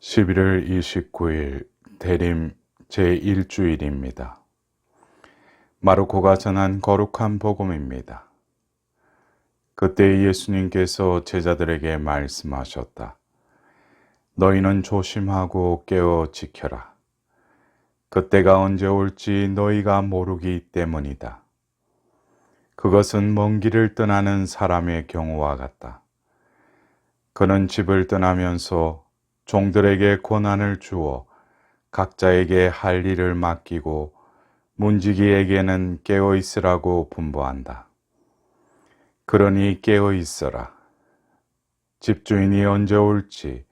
11월 29일 대림 제1주일입니다. 마르코가 전한 거룩한 복음입니다. 그때 예수님께서 제자들에게 말씀하셨다. 너희는 조심하고 깨어 지켜라. 그때가 언제 올지 너희가 모르기 때문이다. 그것은 먼 길을 떠나는 사람의 경우와 같다. 그는 집을 떠나면서 종들에게 권한을 주어 각자에게 할 일을 맡기고 문지기에게는 깨어 있으라고 분부한다. 그러니 깨어 있어라. 집주인이 언제 올지,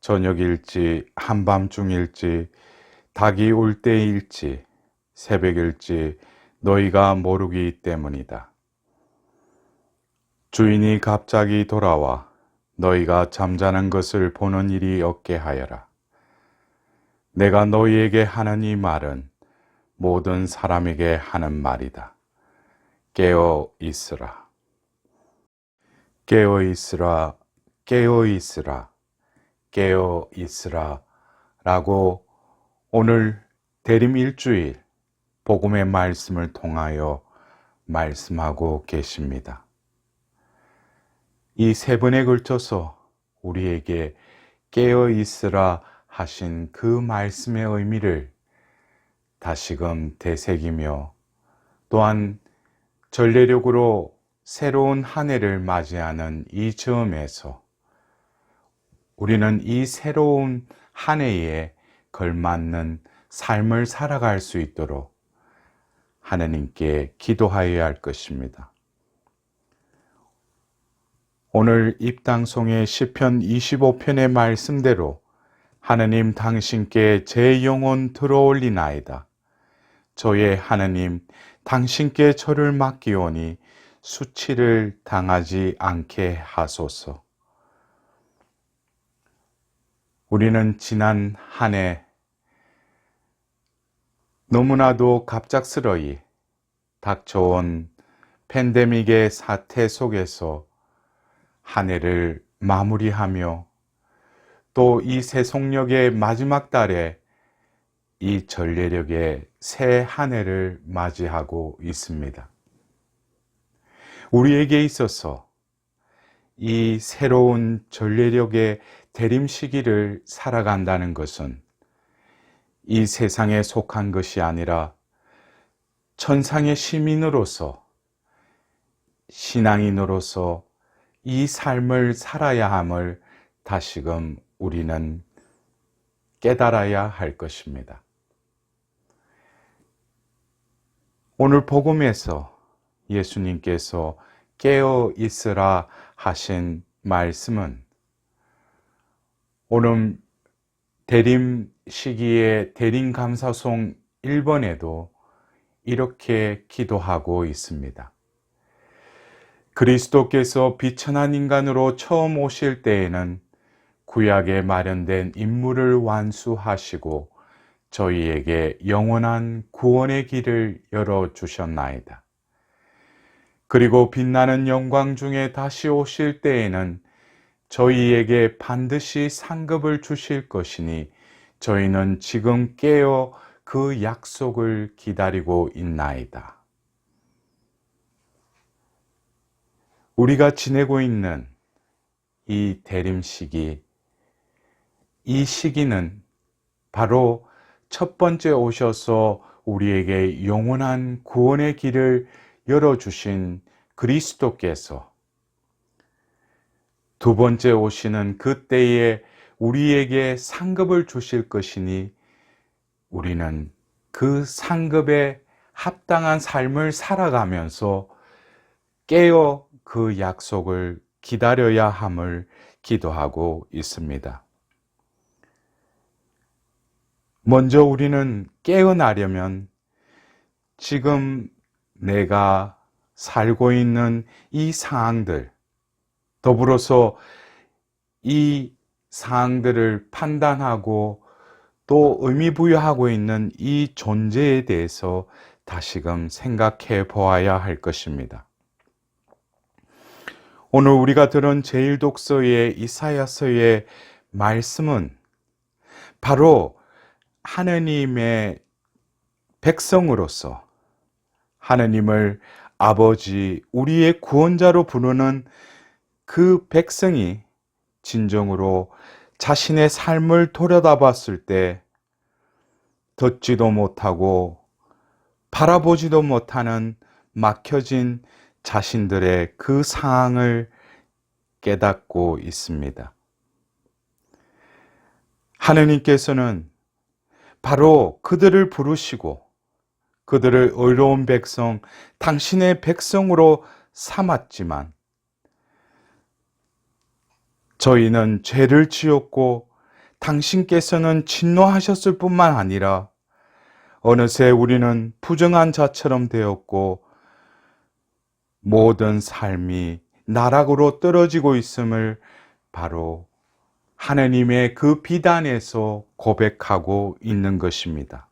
저녁일지, 한밤중일지, 닭이 올 때일지, 새벽일지 너희가 모르기 때문이다. 주인이 갑자기 돌아와 너희가 잠자는 것을 보는 일이 없게 하여라. 내가 너희에게 하는 이 말은 모든 사람에게 하는 말이다. 깨어 있으라. 깨어 있으라. 깨어 있으라. 깨어 있으라. 라고 오늘 대림 일주일 복음의 말씀을 통하여 말씀하고 계십니다. 이 세 번에 걸쳐서 우리에게 깨어 있으라 하신 그 말씀의 의미를 다시금 되새기며 또한 전례력으로 새로운 한 해를 맞이하는 이 즈음에서 우리는 이 새로운 한 해에 걸맞는 삶을 살아갈 수 있도록 하나님께 기도하여야 할 것입니다. 오늘 입당송의 시편 25편의 말씀대로 하느님 당신께 제 영혼 들어올리나이다. 저의 하느님 당신께 저를 맡기오니 수치를 당하지 않게 하소서. 우리는 지난 한 해 너무나도 갑작스러이 닥쳐온 팬데믹의 사태 속에서 한 해를 마무리하며 또이 새송력의 마지막 달에 이 전례력의 새 한 해를 맞이하고 있습니다. 우리에게 있어서 이 새로운 전례력의 대림 시기를 살아간다는 것은 이 세상에 속한 것이 아니라 천상의 시민으로서 신앙인으로서 이 삶을 살아야 함을 다시금 우리는 깨달아야 할 것입니다. 오늘 복음에서 예수님께서 깨어 있으라 하신 말씀은 오늘 대림 시기의 대림 감사송 1번에도 이렇게 기도하고 있습니다. 그리스도께서 비천한 인간으로 처음 오실 때에는 구약에 마련된 임무를 완수하시고 저희에게 영원한 구원의 길을 열어 주셨나이다. 그리고 빛나는 영광 중에 다시 오실 때에는 저희에게 반드시 상급을 주실 것이니 저희는 지금 깨어 그 약속을 기다리고 있나이다. 우리가 지내고 있는 이 대림 시기, 이 시기는 바로 첫 번째 오셔서 우리에게 영원한 구원의 길을 열어주신 그리스도께서 두 번째 오시는 그때에 우리에게 상급을 주실 것이니 우리는 그 상급에 합당한 삶을 살아가면서 깨어 그 약속을 기다려야 함을 기도하고 있습니다. 먼저 우리는 깨어나려면 지금 내가 살고 있는 이 상황들, 더불어서 이 사항들을 판단하고 또 의미 부여하고 있는 이 존재에 대해서 다시금 생각해 보아야 할 것입니다. 오늘 우리가 들은 제일 독서의 이사야서의 말씀은 바로 하느님의 백성으로서 하느님을 아버지, 우리의 구원자로 부르는 그 백성이 진정으로 자신의 삶을 돌아다 봤을 때 듣지도 못하고 바라보지도 못하는 막혀진 자신들의 그 상황을 깨닫고 있습니다. 하느님께서는 바로 그들을 부르시고 그들을 의로운 백성, 당신의 백성으로 삼았지만 저희는 죄를 지었고 당신께서는 진노하셨을 뿐만 아니라 어느새 우리는 부정한 자처럼 되었고 모든 삶이 나락으로 떨어지고 있음을 바로 하느님의 그 비단에서 고백하고 있는 것입니다.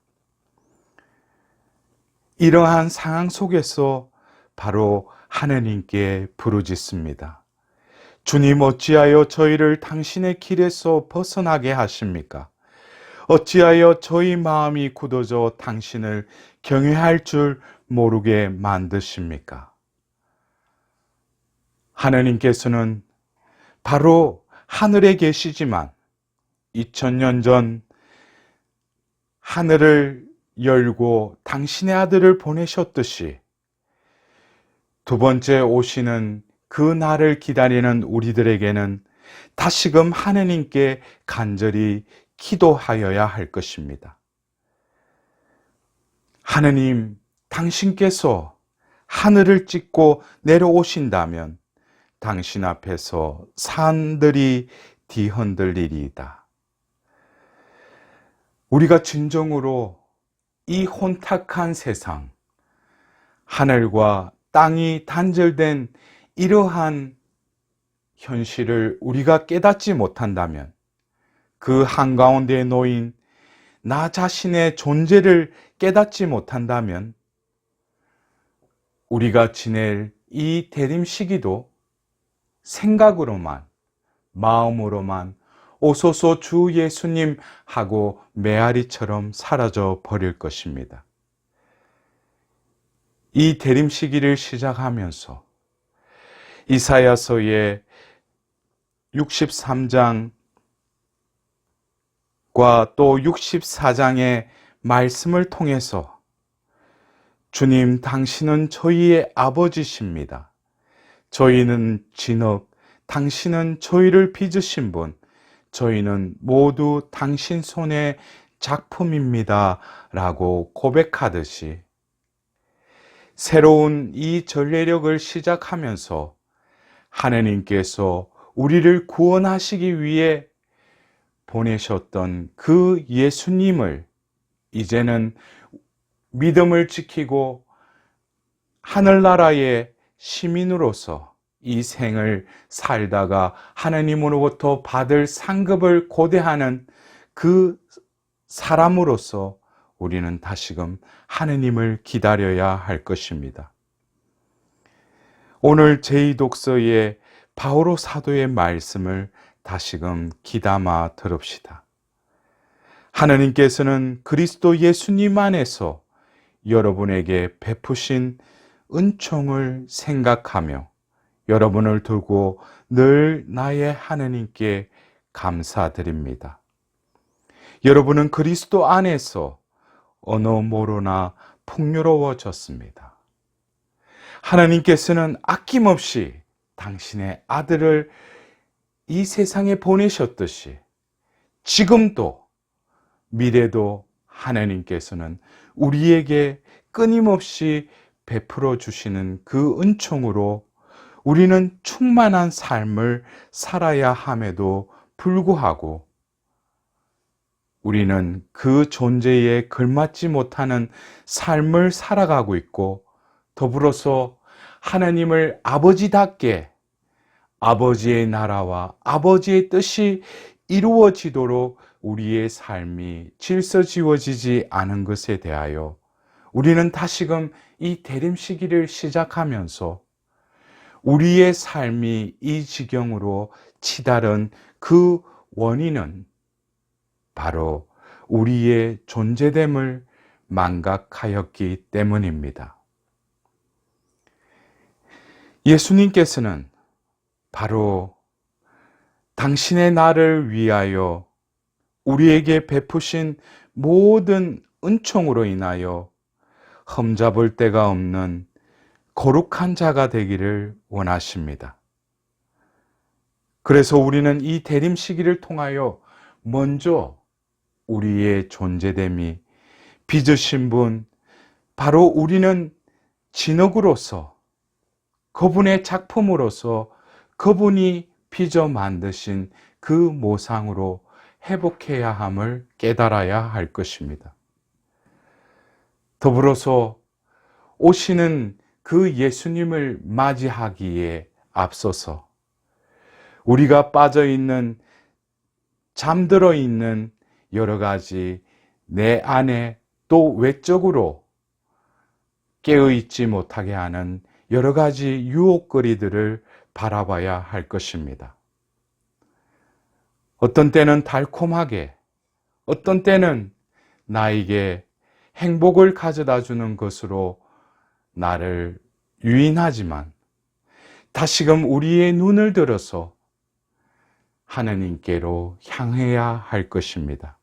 이러한 상황 속에서 바로 하느님께 부르짖습니다. 주님 어찌하여 저희를 당신의 길에서 벗어나게 하십니까? 어찌하여 저희 마음이 굳어져 당신을 경외할 줄 모르게 만드십니까? 하느님께서는 바로 하늘에 계시지만 2000년 전 하늘을 열고 당신의 아들을 보내셨듯이 두 번째 오시는 그 날을 기다리는 우리들에게는 다시금 하느님께 간절히 기도하여야 할 것입니다. 하느님, 당신께서 하늘을 찍고 내려오신다면 당신 앞에서 산들이 뒤흔들리리이다. 우리가 진정으로 이 혼탁한 세상, 하늘과 땅이 단절된 이러한 현실을 우리가 깨닫지 못한다면 그 한가운데에 놓인 나 자신의 존재를 깨닫지 못한다면 우리가 지낼 이 대림 시기도 생각으로만, 마음으로만 오소서 주 예수님 하고 메아리처럼 사라져 버릴 것입니다. 이 대림 시기를 시작하면서 이사야서의 63장과 또 64장의 말씀을 통해서 주님 당신은 저희의 아버지십니다. 저희는 진흙, 당신은 저희를 빚으신 분, 저희는 모두 당신 손의 작품입니다. 라고 고백하듯이 새로운 이 전례력을 시작하면서 하느님께서 우리를 구원하시기 위해 보내셨던 그 예수님을 이제는 믿음을 지키고 하늘나라의 시민으로서 이 생을 살다가 하나님으로부터 받을 상급을 고대하는 그 사람으로서 우리는 다시금 하느님을 기다려야 할 것입니다. 오늘 제2독서의 바오로 사도의 말씀을 다시금 기담아 들읍시다. 하느님께서는 그리스도 예수님 안에서 여러분에게 베푸신 은총을 생각하며 여러분을 두고 늘 나의 하느님께 감사드립니다. 여러분은 그리스도 안에서 어느 모로나 풍요로워졌습니다. 하나님께서는 아낌없이 당신의 아들을 이 세상에 보내셨듯이 지금도 미래도 하나님께서는 우리에게 끊임없이 베풀어 주시는 그 은총으로 우리는 충만한 삶을 살아야 함에도 불구하고 우리는 그 존재에 걸맞지 못하는 삶을 살아가고 있고 더불어서 하나님을 아버지답게 아버지의 나라와 아버지의 뜻이 이루어지도록 우리의 삶이 질서 지워지지 않은 것에 대하여 우리는 다시금 이 대림 시기를 시작하면서 우리의 삶이 이 지경으로 치달은 그 원인은 바로 우리의 존재됨을 망각하였기 때문입니다. 예수님께서는 바로 당신의 나를 위하여 우리에게 베푸신 모든 은총으로 인하여 흠잡을 데가 없는 거룩한 자가 되기를 원하십니다. 그래서 우리는 이 대림 시기를 통하여 먼저 우리의 존재됨이 빚으신 분, 바로 우리는 진흙으로서 그분의 작품으로서 그분이 빚어 만드신 그 모상으로 회복해야 함을 깨달아야 할 것입니다. 더불어서 오시는 그 예수님을 맞이하기에 앞서서 우리가 빠져 있는 잠들어 있는 여러 가지 내 안에 또 외적으로 깨어 있지 못하게 하는 여러 가지 유혹거리들을 바라봐야 할 것입니다. 어떤 때는 달콤하게, 어떤 때는 나에게 행복을 가져다 주는 것으로 나를 유인하지만 다시금 우리의 눈을 들어서 하느님께로 향해야 할 것입니다.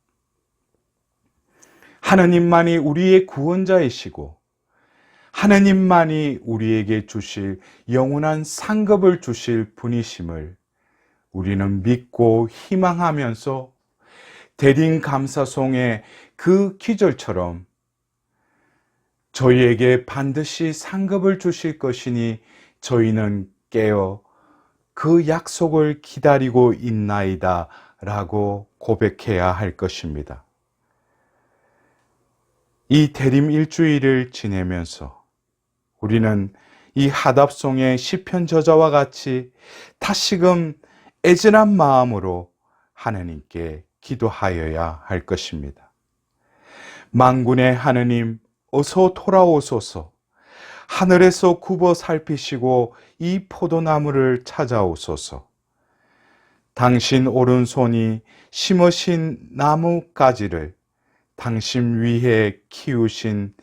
하느님만이 우리의 구원자이시고 하느님만이 우리에게 주실 영원한 상급을 주실 분이심을 우리는 믿고 희망하면서 대린 감사송의 그 기절처럼 저희에게 반드시 상급을 주실 것이니 저희는 깨어 그 약속을 기다리고 있나이다 라고 고백해야 할 것입니다. 이 대림 일주일을 지내면서 우리는 이 하답송의 시편 저자와 같이 다시금 애절한 마음으로 하느님께 기도하여야 할 것입니다. 만군의 하느님, 어서 돌아오소서. 하늘에서 굽어 살피시고 이 포도나무를 찾아오소서. 당신 오른손이 심으신 나무가지를 당신 위에 키우신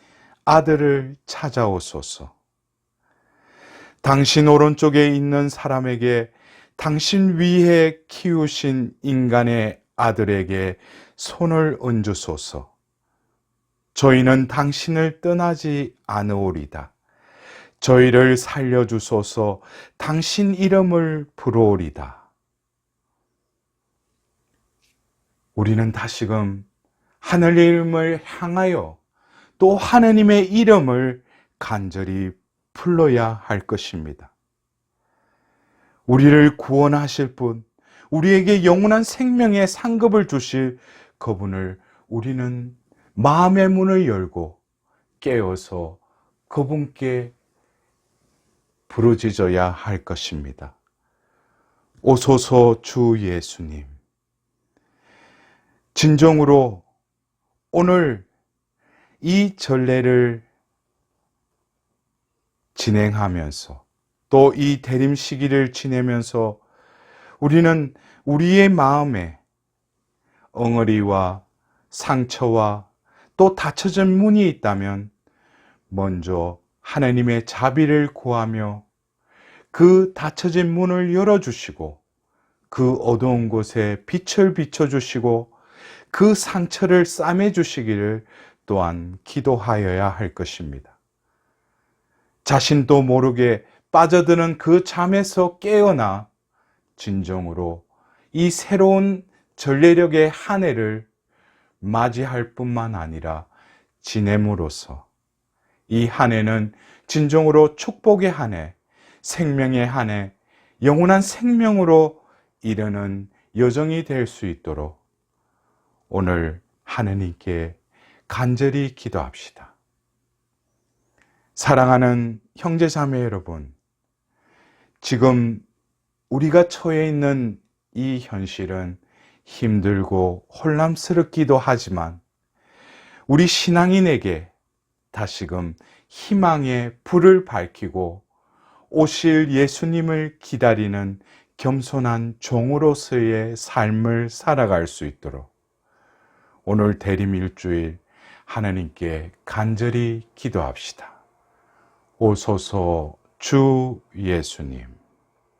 아들을 찾아오소서. 당신 오른쪽에 있는 사람에게 당신 위에 키우신 인간의 아들에게 손을 얹으소서. 저희는 당신을 떠나지 않으오리다. 저희를 살려주소서 당신 이름을 부르오리다. 우리는 다시금 하늘 이름을 향하여 또 하느님의 이름을 간절히 불러야 할 것입니다. 우리를 구원하실 분, 우리에게 영원한 생명의 상급을 주실 그분을 우리는 마음의 문을 열고 깨어서 그분께 부르짖어야 할 것입니다. 오소서 주 예수님. 진정으로 오늘 이 전례를 진행하면서 또 이 대림 시기를 지내면서 우리는 우리의 마음에 엉어리와 상처와 또 닫혀진 문이 있다면 먼저 하나님의 자비를 구하며 그 닫혀진 문을 열어주시고 그 어두운 곳에 빛을 비춰주시고 그 상처를 싸매주시기를 또한 기도하여야 할 것입니다. 자신도 모르게 빠져드는 그 잠에서 깨어나 진정으로 이 새로운 전례력의 한 해를 맞이할 뿐만 아니라 지냄으로써 이 한 해는 진정으로 축복의 한 해, 생명의 한 해, 영원한 생명으로 이르는 여정이 될 수 있도록 오늘 하느님께 간절히 기도합시다. 사랑하는 형제 자매 여러분, 지금 우리가 처해 있는 이 현실은 힘들고 혼란스럽기도 하지만 우리 신앙인에게 다시금 희망의 불을 밝히고 오실 예수님을 기다리는 겸손한 종으로서의 삶을 살아갈 수 있도록 오늘 대림 일주일 하나님께 간절히 기도합시다. 오소서 주 예수님.